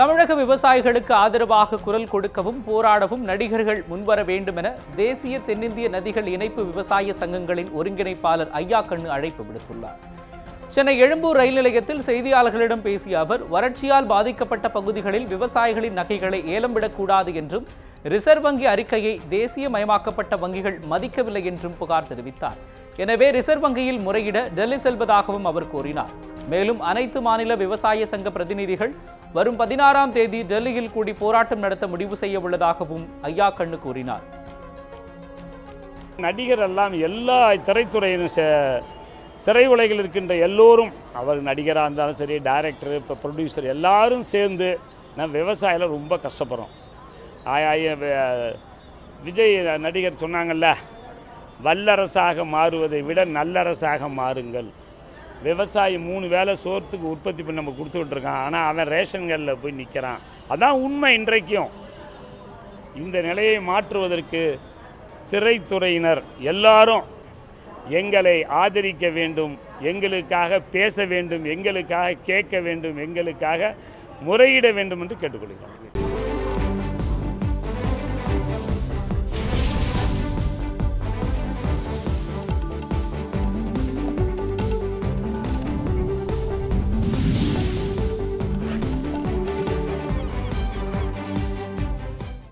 தமிழக விவசாயிகளுக்கு ஆதரவாக குரல் கொடுக்கவும் போராடவும் நடிகர்கள் முன்வர வேண்டும் என தேசிய தென்னிந்திய நதிகள் இணைப்பு விவசாய சங்கங்களின் ஒருங்கிணைப்பாளர் ஐயா கண்ணு அழைப்பு விடுத்துள்ளார். சென்னை எழும்பூர் ரயில் நிலையத்தில் செய்தியாளர்களிடம் பேசிய அவர் வறட்சியால் பாதிக்கப்பட்ட பகுதிகளில் விவசாயிகளின் நகைகளை ஏலம் விடக்கூடாது என்றும் ரிசர்வ் வங்கி அறிக்கையை தேசிய மயமாக்கப்பட்ட வங்கிகள் மதிக்கவில்லை என்றும் புகார் தெரிவித்தார். எனவே ரிசர்வ் வங்கியில் முறையிட டெல்லி செல்வதாகவும் அவர் கூறினார். மேலும் அனைத்து மாநில விவசாய சங்க பிரதிநிதிகள் வரும் பதினாறாம் தேதி டெல்லியில் கூடி போராட்டம் நடத்த முடிவு செய்ய உள்ளதாகவும் ஐயா கண்ணு கூறினார். நடிகர் எல்லாம் எல்லா திரைத்துறையினர் திரையுலகில் இருக்கின்ற எல்லோரும் அவர் நடிகராக இருந்தாலும் சரி டைரக்டர் இப்போ ப்ரொடியூசர் எல்லாரும் சேர்ந்து நான் விவசாயியில் ரொம்ப கஷ்டப்படுறோம். ஆய- விஜய் நடிகர் சொன்னாங்கல்ல வல்லரசாக மாறுவதை விட நல்லரசாக மாறுங்கள். விவசாயி மூணு வேளை சோர்த்துக்கு உற்பத்தி பண்ணி நம்ம கொடுத்துக்கிட்டு ஆனால் அவன் ரேஷன்களில் போய் நிற்கிறான் அதான் உண்மை இன்றைக்கும். இந்த நிலையை மாற்றுவதற்கு திரைத்துறையினர் எல்லாரும் எங்களை ஆதரிக்க வேண்டும் எங்களுக்காக பேச வேண்டும் எங்களுக்காக கேட்க வேண்டும் எங்களுக்காக முறையிட வேண்டும் என்று கேட்டுக்கொள்கிறேன்